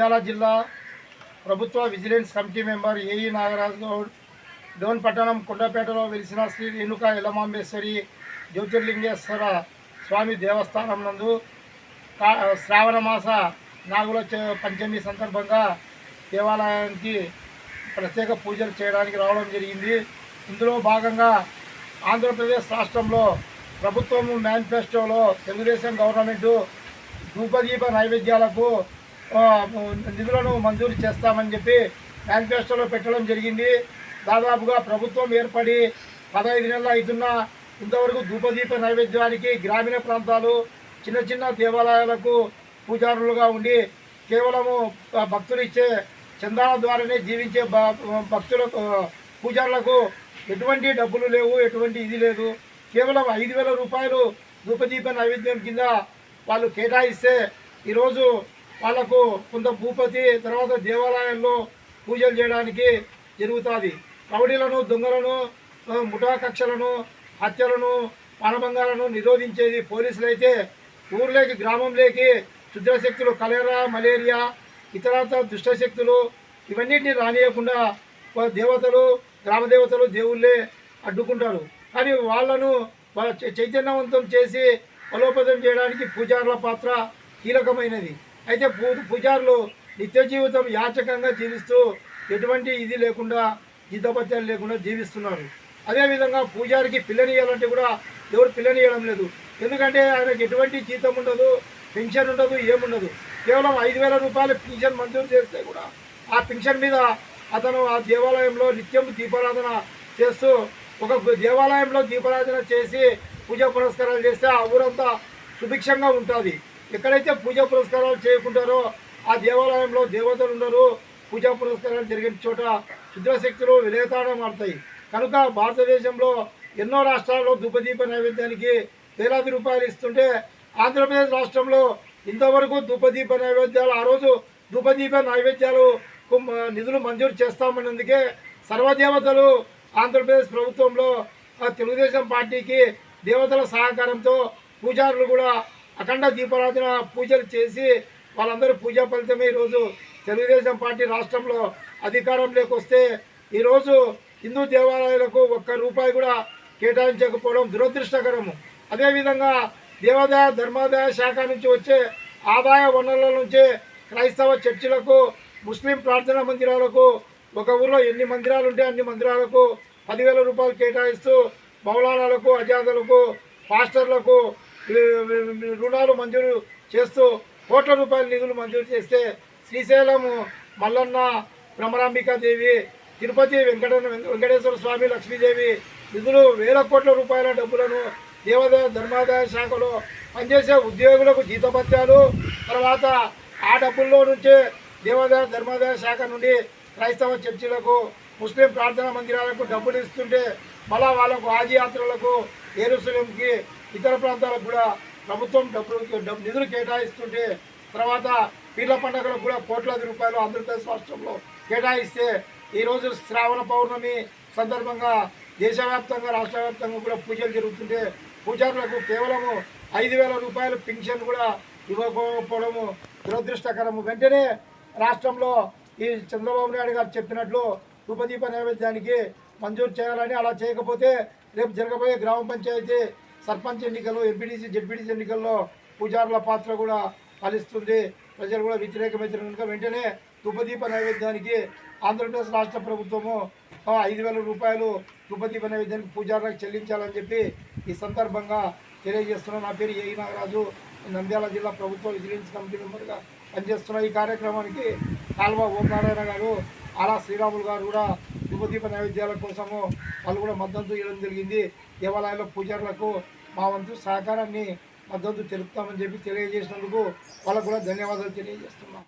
నంద్యాల జిల్లా ప్రభుత్వ vigilance committee member AE Nagaraju Goud Dhone పట్టణం కొండపేటలో వెలిసిన శ్రీ రేణుక ఎలమాంబేశ్వరి జ్యోతిర్లింగేశ్వర స్వామి దేవస్థానం నందు శ్రావణ మాస నాగుల పంచమి సందర్భంగా దేవాలయానికి ప్రత్యేక పూజలు చేయడానికి రావడం జరిగింది. ఇందులో భాగంగా ఆంధ్రప్రదేశ్ రాష్ట్రంలో ప్రభుత్వము మేనిఫెస్టోలో తెలుగుదేశం గవర్నమెంటు ధూపదీప నైవేద్యాలకు నిధులను మంజూరు చేస్తామని చెప్పి మేనిఫెస్టోలో పెట్టడం జరిగింది. దాదాపుగా ప్రభుత్వం ఏర్పడి పదహైదు నెలలు అవుతున్న ఇంతవరకు ధూపదీప నైవేద్యానికి గ్రామీణ ప్రాంతాలు చిన్న చిన్న దేవాలయాలకు పూజారులుగా ఉండి కేవలము భక్తులు ఇచ్చే చందాల ద్వారానే జీవించే భ- భక్తులకు పూజారులకు ఎటువంటి డబ్బులు లేవు ఎటువంటి ఇది లేదు. కేవలం ఐదు వేల రూపాయలు ధూపదీప నైవేద్యం కింద వాళ్ళు కేటాయిస్తే ఈరోజు వాళ్ళకు కొంత భూపతి తర్వాత దేవాలయాల్లో పూజలు చేయడానికి జరుగుతుంది. రౌడీలను దొంగలను ముఠా కక్షలను హత్యలను మానభంగాలను నిరోధించేది పోలీసులు అయితే ఊర్లోకి గ్రామంలోకి శుద్రశక్తులు కలేరా మలేరియా ఇతరత దుష్టశక్తులు ఇవన్నిటిని రానియకుండా దేవతలు గ్రామదేవతలు దేవుళ్ళే అడ్డుకుంటారు. కానీ వాళ్ళను చైతన్యవంతం చేసి బలోపేతం చేయడానికి పూజారుల పాత్ర కీలకమైనది. అయితే పూ పూజారులు నిత్య జీవితం యాచకంగా జీవిస్తూ ఎటువంటి ఇది లేకుండా జీతపత్యాలు లేకుండా జీవిస్తున్నారు. అదేవిధంగా పూజారికి పిల్లనియాలంటే కూడా ఎవరు పిల్లనియడం లేదు. ఎందుకంటే ఆయనకు ఎటువంటి జీతం ఉండదు పెన్షన్ ఉండదు ఏముండదు. కేవలం ఐదు వేల రూపాయల పెన్షన్ మంజూరు చేస్తే కూడా ఆ పెన్షన్ మీద అతను ఆ దేవాలయంలో నిత్యం దీపారాధన చేస్తూ ఒక దేవాలయంలో దీపారాధన చేసి పూజ పురస్కారాలు చేస్తే ఆ ఊరంతా సుభిక్షంగా ఉంటుంది. ఎక్కడైతే పూజా పురస్కారాలు చేయకుంటారో ఆ దేవాలయంలో దేవతలు ఉండరు. పూజా పురస్కారాలు జరిగిన చోట క్షుద్రశక్తులు విలేతాడం ఆడతాయి కనుక భారతదేశంలో ఎన్నో రాష్ట్రాల్లో దుబ్బదీప నైవేద్యానికి వేలాది రూపాయలు ఇస్తుంటే ఆంధ్రప్రదేశ్ రాష్ట్రంలో ఇంతవరకు దుబ్బదీప నైవేద్యాలు ఆ రోజు దుబ్బదీప నైవేద్యాలు నిధులు మంజూరు చేస్తామన్నందుకే సర్వదేవతలు ఆంధ్రప్రదేశ్ ప్రభుత్వంలో తెలుగుదేశం పార్టీకి దేవతల సహకారంతో పూజారులు కూడా అఖండ దీపారాధన పూజలు చేసి వాళ్ళందరూ పూజా ఫలితమే ఈరోజు తెలుగుదేశం పార్టీ రాష్ట్రంలో అధికారంలోకి వస్తే ఈరోజు హిందూ దేవాలయాలకు ఒక్క రూపాయి కూడా కేటాయించకపోవడం దురదృష్టకరము అదేవిధంగా దేవాదాయ ధర్మాదాయ శాఖ నుంచి వచ్చే ఆదాయ వనరుల నుంచి క్రైస్తవ చర్చిలకు ముస్లిం ప్రార్థనా మందిరాలకు ఒక ఊర్లో ఎన్ని మందిరాలు ఉంటే అన్ని మందిరాలకు పదివేల రూపాయలు కేటాయిస్తూ మౌలానాలకు అజాదులకు పాస్టర్లకు రుణాలు మంజూరు చేస్తూ కోట్ల రూపాయల నిధులు మంజూరు చేస్తే శ్రీశైలం మల్లన్న భ్రమరాంబికాదేవి తిరుపతి వెంకట వెంకటేశ్వర స్వామి లక్ష్మీదేవి నిధులు వేల కోట్ల రూపాయల డబ్బులను దేవాదాయ ధర్మాదాయ శాఖలో పనిచేసే ఉద్యోగులకు జీతభత్యాలు. తర్వాత ఆ డబ్బుల్లో నుంచే దేవాదాయ ధర్మాదాయ శాఖ నుండి క్రైస్తవ చర్చిలకు ముస్లిం ప్రార్థనా మందిరాలకు డబ్బులు ఇస్తుంటే మళ్ళా వాళ్ళకు ఆజీ యాత్రలకు ఏరుసలంకి ఇతర ప్రాంతాలకు కూడా ప్రభుత్వం డబ్బులు డబ్బు నిధులు కేటాయిస్తుంటే తర్వాత పీర్ల పండుగలకు కూడా కోట్లాది రూపాయలు ఆంధ్రప్రదేశ్ రాష్ట్రంలో కేటాయిస్తే ఈరోజు శ్రావణ పౌర్ణమి సందర్భంగా దేశవ్యాప్తంగా రాష్ట్ర వ్యాప్తంగా కూడా పూజలు జరుగుతుంటే పూజారులకు కేవలము ఐదు వేల రూపాయలు పెన్షన్ కూడా ఇవ్వకపోవడము దురదృష్టకరము. వెంటనే రాష్ట్రంలో ఈ చంద్రబాబు నాయుడు గారు చెప్పినట్లు ఉపదీప నైవేద్యానికి మంజూరు చేయాలని అలా చేయకపోతే రేపు జరగబోయే గ్రామ పంచాయతీ సర్పంచ్ ఎన్నికలు ఎంపీటీసీ జెడ్పీటీసీ ఎన్నికల్లో పూజారుల పాత్ర కూడా ఫలిస్తుంది. ప్రజలు కూడా వ్యతిరేకమైన కనుక వెంటనే దుబ్బదీప నైవేద్యానికి ఆంధ్రప్రదేశ్ రాష్ట్ర ప్రభుత్వము ఐదు వేల రూపాయలు దుబ్బదీప నైవేద్యానికి పూజారులకు చెల్లించాలని చెప్పి ఈ సందర్భంగా తెలియజేస్తున్నాను. నా పేరు ఏఈ నాగరాజు. నంద్యాల జిల్లా ప్రభుత్వ విజిలెన్స్ కమిటీ మెంబర్గా పనిచేస్తున్న ఈ కార్యక్రమానికి కాల్వ ఓంనారాయణ గారు అలా శ్రీరాములు గారు కూడా దుబ్బదీప నైవేద్యాల కోసము వాళ్ళు కూడా మద్దతు ఇవ్వడం జరిగింది. దేవాలయాల్లో పూజారులకు మా వంతు సహకారాన్ని మద్దతు తెలుపుతామని చెప్పి తెలియజేసినందుకు వాళ్ళకు కూడా ధన్యవాదాలు తెలియజేస్తున్నాం.